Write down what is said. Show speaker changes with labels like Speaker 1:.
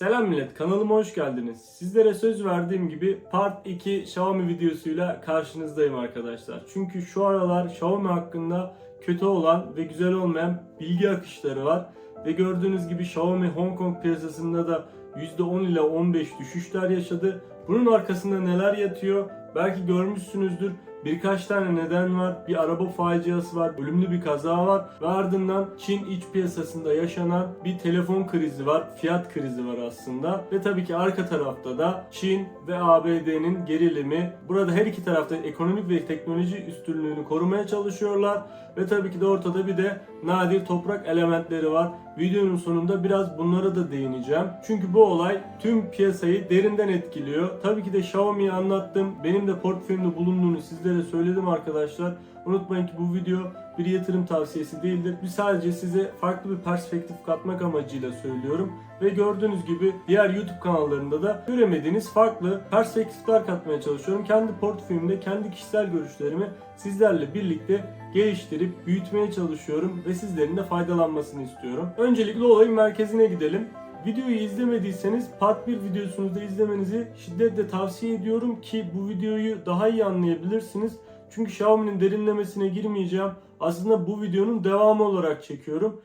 Speaker 1: Selam millet, kanalıma hoş geldiniz. Sizlere söz verdiğim gibi Part 2 Xiaomi videosuyla karşınızdayım arkadaşlar. Çünkü şu aralar Xiaomi hakkında kötü olan ve güzel olmayan bilgi akışları var. Ve gördüğünüz gibi Xiaomi Hong Kong piyasasında da %10 ile 15 düşüşler yaşadı. Bunun arkasında neler yatıyor? Belki görmüşsünüzdür. Birkaç tane neden var. Bir araba faciası var. Ölümlü bir kaza var. Ve ardından Çin iç piyasasında yaşanan bir telefon krizi var. Fiyat krizi var aslında. Ve tabii ki arka tarafta da Çin ve ABD'nin gerilimi. Burada her iki tarafta ekonomik ve teknoloji üstünlüğünü korumaya çalışıyorlar. Ve tabii ki de ortada bir de nadir toprak elementleri var. Videonun sonunda biraz bunlara da değineceğim. Çünkü bu olay tüm piyasayı derinden etkiliyor. Tabii ki de Xiaomi'yi anlattım. Benim de portföyümde bulunduğunu sizlere söyledim arkadaşlar. Unutmayın ki bu video bir yatırım tavsiyesi değildir. Biz sadece size farklı bir perspektif katmak amacıyla söylüyorum. Ve gördüğünüz gibi diğer YouTube kanallarında da göremediğiniz farklı perspektifler katmaya çalışıyorum. Kendi portföyümde kendi kişisel görüşlerimi sizlerle birlikte geliştirip büyütmeye çalışıyorum ve sizlerin de faydalanmasını istiyorum. Öncelikle olayın merkezine gidelim. Videoyu izlemediyseniz part 1 videosunu da izlemenizi şiddetle tavsiye ediyorum ki bu videoyu daha iyi anlayabilirsiniz. Çünkü Xiaomi'nin derinlemesine girmeyeceğim. Aslında bu videonun devamı olarak çekiyorum.